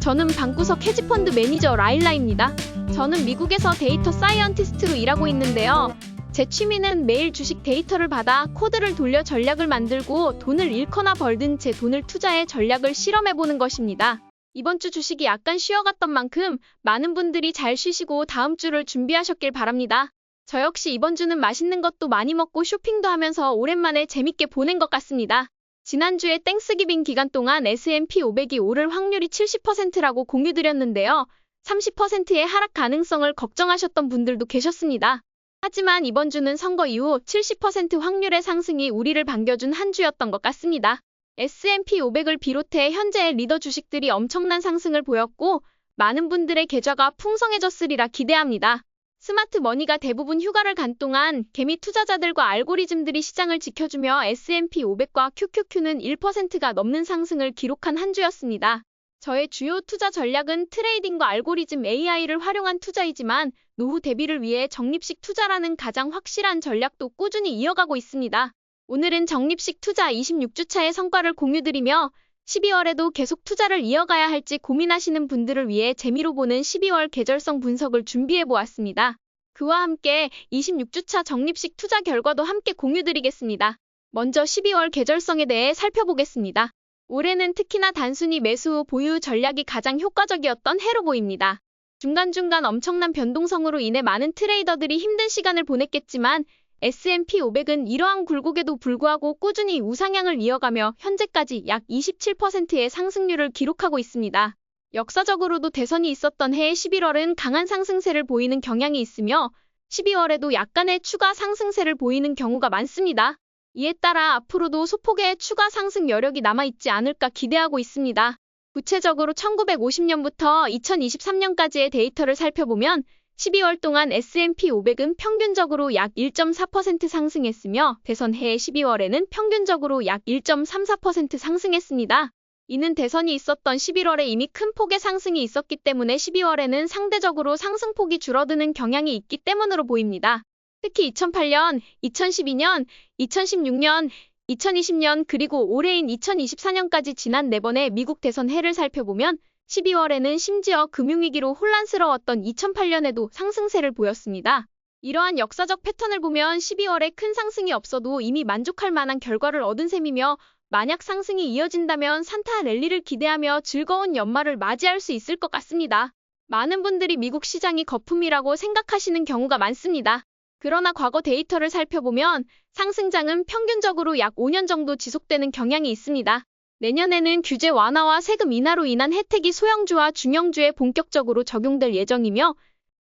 저는 방구석 헤지펀드 매니저 라일라입니다. 저는 미국에서 데이터 사이언티스트로 일하고 있는데요. 제 취미는 매일 주식 데이터를 받아 코드를 돌려 전략을 만들고 돈을 잃거나 벌든 제 돈을 투자해 전략을 실험해보는 것입니다. 이번 주 주식이 약간 쉬어갔던 만큼 많은 분들이 잘 쉬시고 다음 주를 준비하셨길 바랍니다. 저 역시 이번 주는 맛있는 것도 많이 먹고 쇼핑도 하면서 오랜만에 재밌게 보낸 것 같습니다. 지난주에 땡스기빙 기간 동안 S&P 500이 오를 확률이 70%라고 공유드렸는데요. 30%의 하락 가능성을 걱정하셨던 분들도 계셨습니다. 하지만 이번 주는 선거 이후 70% 확률의 상승이 우리를 반겨준 한 주였던 것 같습니다. S&P 500을 비롯해 현재의 리더 주식들이 엄청난 상승을 보였고 많은 분들의 계좌가 풍성해졌으리라 기대합니다. 스마트 머니가 대부분 휴가를 간 동안 개미 투자자들과 알고리즘들이 시장을 지켜주며 S&P 500과 QQQ는 1%가 넘는 상승을 기록한 한 주였습니다. 저의 주요 투자 전략은 트레이딩과 알고리즘 AI를 활용한 투자이지만 노후 대비를 위해 적립식 투자라는 가장 확실한 전략도 꾸준히 이어가고 있습니다. 오늘은 적립식 투자 26주차의 성과를 공유드리며 12월에도 계속 투자를 이어가야 할지 고민하시는 분들을 위해 재미로 보는 12월 계절성 분석을 준비해 보았습니다. 그와 함께 26주차 적립식 투자 결과도 함께 공유드리겠습니다. 먼저 12월 계절성에 대해 살펴보겠습니다. 올해는 특히나 단순히 매수 후 보유 전략이 가장 효과적이었던 해로 보입니다. 중간중간 엄청난 변동성으로 인해 많은 트레이더들이 힘든 시간을 보냈겠지만 S&P 500은 이러한 굴곡에도 불구하고 꾸준히 우상향을 이어가며 현재까지 약 27%의 상승률을 기록하고 있습니다. 역사적으로도 대선이 있었던 해의 11월은 강한 상승세를 보이는 경향이 있으며 12월에도 약간의 추가 상승세를 보이는 경우가 많습니다. 이에 따라 앞으로도 소폭의 추가 상승 여력이 남아있지 않을까 기대하고 있습니다. 구체적으로 1950년부터 2023년까지의 데이터를 살펴보면 12월 동안 S&P 500은 평균적으로 약 1.4% 상승했으며 대선 해 12월에는 평균적으로 약 1.34% 상승했습니다. 이는 대선이 있었던 11월에 이미 큰 폭의 상승이 있었기 때문에 12월에는 상대적으로 상승폭이 줄어드는 경향이 있기 때문으로 보입니다. 특히 2008년, 2012년, 2016년, 2020년 그리고 올해인 2024년까지 지난 4번의 미국 대선 해를 살펴보면 12월에는 심지어 금융위기로 혼란스러웠던 2008년에도 상승세를 보였습니다. 이러한 역사적 패턴을 보면 12월에 큰 상승이 없어도 이미 만족할 만한 결과를 얻은 셈이며 만약 상승이 이어진다면 산타 랠리를 기대하며 즐거운 연말을 맞이할 수 있을 것 같습니다. 많은 분들이 미국 시장이 거품이라고 생각하시는 경우가 많습니다. 그러나 과거 데이터를 살펴보면 상승장은 평균적으로 약 5년 정도 지속되는 경향이 있습니다. 내년에는 규제 완화와 세금 인하로 인한 혜택이 소형주와 중형주에 본격적으로 적용될 예정이며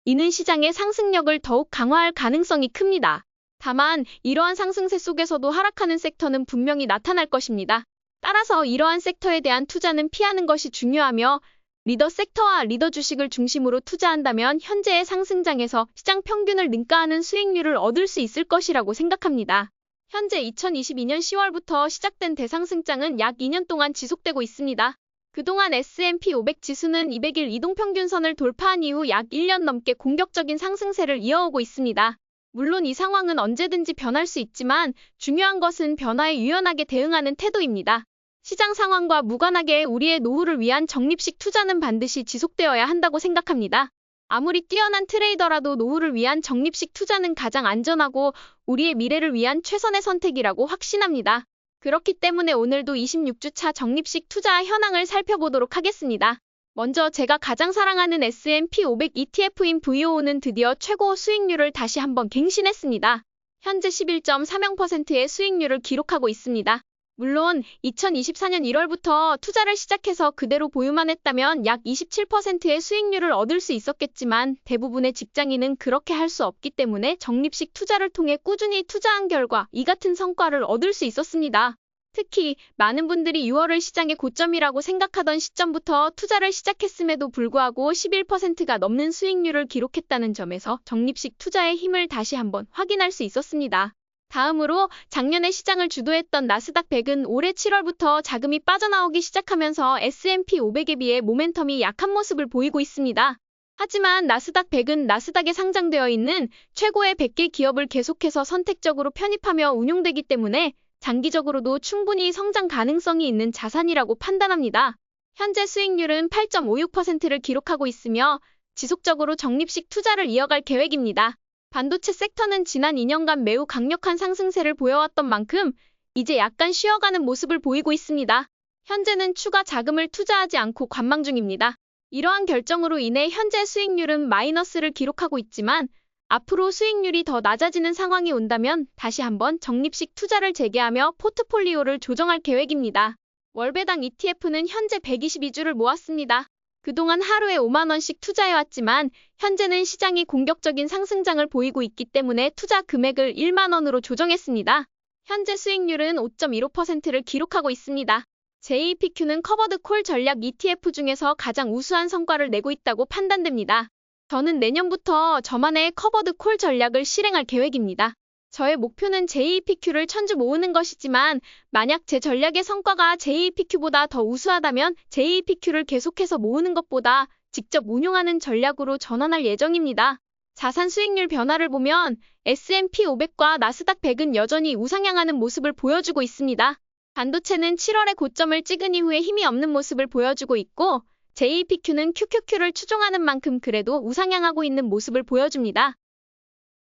이는 시장의 상승력을 더욱 강화할 가능성이 큽니다. 다만 이러한 상승세 속에서도 하락하는 섹터는 분명히 나타날 것입니다. 따라서 이러한 섹터에 대한 투자는 피하는 것이 중요하며 리더 섹터와 리더 주식을 중심으로 투자한다면 현재의 상승장에서 시장 평균을 능가하는 수익률을 얻을 수 있을 것이라고 생각합니다. 현재 2022년 10월부터 시작된 대상승장은 약 2년 동안 지속되고 있습니다. 그동안 S&P 500 지수는 200일 이동평균선을 돌파한 이후 약 1년 넘게 공격적인 상승세를 이어오고 있습니다. 물론 이 상황은 언제든지 변할 수 있지만 중요한 것은 변화에 유연하게 대응하는 태도입니다. 시장 상황과 무관하게 우리의 노후를 위한 적립식 투자는 반드시 지속되어야 한다고 생각합니다. 아무리 뛰어난 트레이더라도 노후를 위한 적립식 투자는 가장 안전하고 우리의 미래를 위한 최선의 선택이라고 확신합니다. 그렇기 때문에 오늘도 26주차 적립식 투자 현황을 살펴보도록 하겠습니다. 먼저 제가 가장 사랑하는 S&P 500 ETF인 VOO는 드디어 최고 수익률을 다시 한번 갱신했습니다. 현재 11.30%의 수익률을 기록하고 있습니다. 물론 2024년 1월부터 투자를 시작해서 그대로 보유만 했다면 약 27%의 수익률을 얻을 수 있었겠지만 대부분의 직장인은 그렇게 할 수 없기 때문에 적립식 투자를 통해 꾸준히 투자한 결과 이 같은 성과를 얻을 수 있었습니다. 특히 많은 분들이 6월을 시장의 고점이라고 생각하던 시점부터 투자를 시작했음에도 불구하고 11%가 넘는 수익률을 기록했다는 점에서 적립식 투자의 힘을 다시 한번 확인할 수 있었습니다. 다음으로 작년에 시장을 주도했던 나스닥 100은 올해 7월부터 자금이 빠져나오기 시작하면서 S&P 500에 비해 모멘텀이 약한 모습을 보이고 있습니다. 하지만 나스닥 100은 나스닥에 상장되어 있는 최고의 100개 기업을 계속해서 선택적으로 편입하며 운용되기 때문에 장기적으로도 충분히 성장 가능성이 있는 자산이라고 판단합니다. 현재 수익률은 8.56%를 기록하고 있으며 지속적으로 적립식 투자를 이어갈 계획입니다. 반도체 섹터는 지난 2년간 매우 강력한 상승세를 보여왔던 만큼 이제 약간 쉬어가는 모습을 보이고 있습니다. 현재는 추가 자금을 투자하지 않고 관망 중입니다. 이러한 결정으로 인해 현재 수익률은 마이너스를 기록하고 있지만 앞으로 수익률이 더 낮아지는 상황이 온다면 다시 한번 적립식 투자를 재개하며 포트폴리오를 조정할 계획입니다. 월배당 ETF는 현재 122주를 모았습니다. 그동안 하루에 5만원씩 투자해왔지만 현재는 시장이 공격적인 상승장을 보이고 있기 때문에 투자 금액을 1만원으로 조정했습니다. 현재 수익률은 5.15%를 기록하고 있습니다. JPQ는 커버드 콜 전략 ETF 중에서 가장 우수한 성과를 내고 있다고 판단됩니다. 저는 내년부터 저만의 커버드 콜 전략을 실행할 계획입니다. 저의 목표는 JPQ를 천주 모으는 것이지만 만약 제 전략의 성과가 JPQ보다 더 우수하다면 JPQ를 계속해서 모으는 것보다 직접 운용하는 전략으로 전환할 예정입니다. 자산 수익률 변화를 보면 S&P 500과 나스닥 100은 여전히 우상향하는 모습을 보여주고 있습니다. 반도체는 7월에 고점을 찍은 이후에 힘이 없는 모습을 보여주고 있고 JPQ는 QQQ를 추종하는 만큼 그래도 우상향하고 있는 모습을 보여줍니다.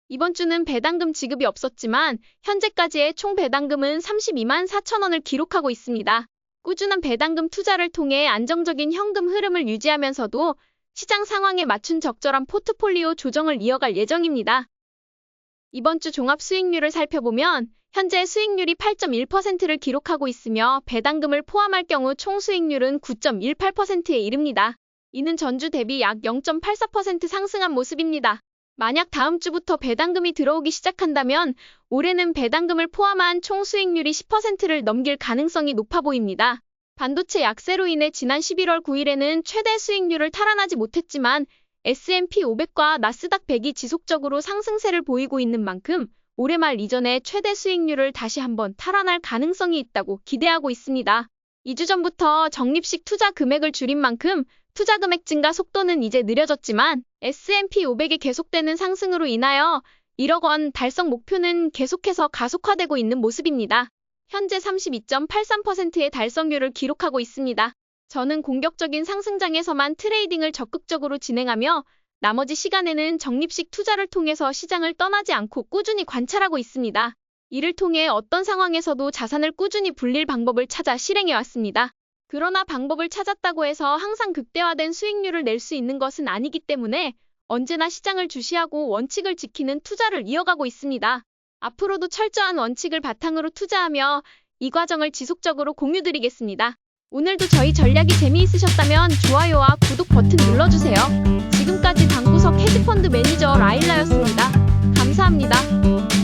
이번 주는 배당금 지급이 없었지만 현재까지의 총 배당금은 32만 4천 원을 기록하고 있습니다. 꾸준한 배당금 투자를 통해 안정적인 현금 흐름을 유지하면서도 시장 상황에 맞춘 적절한 포트폴리오 조정을 이어갈 예정입니다. 이번 주 종합 수익률을 살펴보면 현재 수익률이 8.1%를 기록하고 있으며 배당금을 포함할 경우 총 수익률은 9.18%에 이릅니다. 이는 전주 대비 약 0.84% 상승한 모습입니다. 만약 다음 주부터 배당금이 들어오기 시작한다면 올해는 배당금을 포함한 총 수익률이 10%를 넘길 가능성이 높아 보입니다. 반도체 약세로 인해 지난 11월 9일에는 최대 수익률을 탈환하지 못했지만 S&P 500과 나스닥 100이 지속적으로 상승세를 보이고 있는 만큼 올해 말 이전에 최대 수익률을 다시 한번 탈환할 가능성이 있다고 기대하고 있습니다. 2주 전부터 적립식 투자 금액을 줄인 만큼 투자 금액 증가 속도는 이제 느려졌지만 S&P 500의 계속되는 상승으로 인하여 1억 원 달성 목표는 계속해서 가속화되고 있는 모습입니다. 현재 32.83%의 달성률을 기록하고 있습니다. 저는 공격적인 상승장에서만 트레이딩을 적극적으로 진행하며 나머지 시간에는 적립식 투자를 통해서 시장을 떠나지 않고 꾸준히 관찰하고 있습니다. 이를 통해 어떤 상황에서도 자산을 꾸준히 불릴 방법을 찾아 실행해 왔습니다. 그러나 방법을 찾았다고 해서 항상 극대화된 수익률을 낼 수 있는 것은 아니기 때문에 언제나 시장을 주시하고 원칙을 지키는 투자를 이어가고 있습니다. 앞으로도 철저한 원칙을 바탕으로 투자하며 이 과정을 지속적으로 공유드리겠습니다. 오늘도 저희 전략이 재미있으셨다면 좋아요와 구독 버튼 눌러주세요. 지금까지 방구석 헤지펀드 매니저 라일라였습니다. 감사합니다.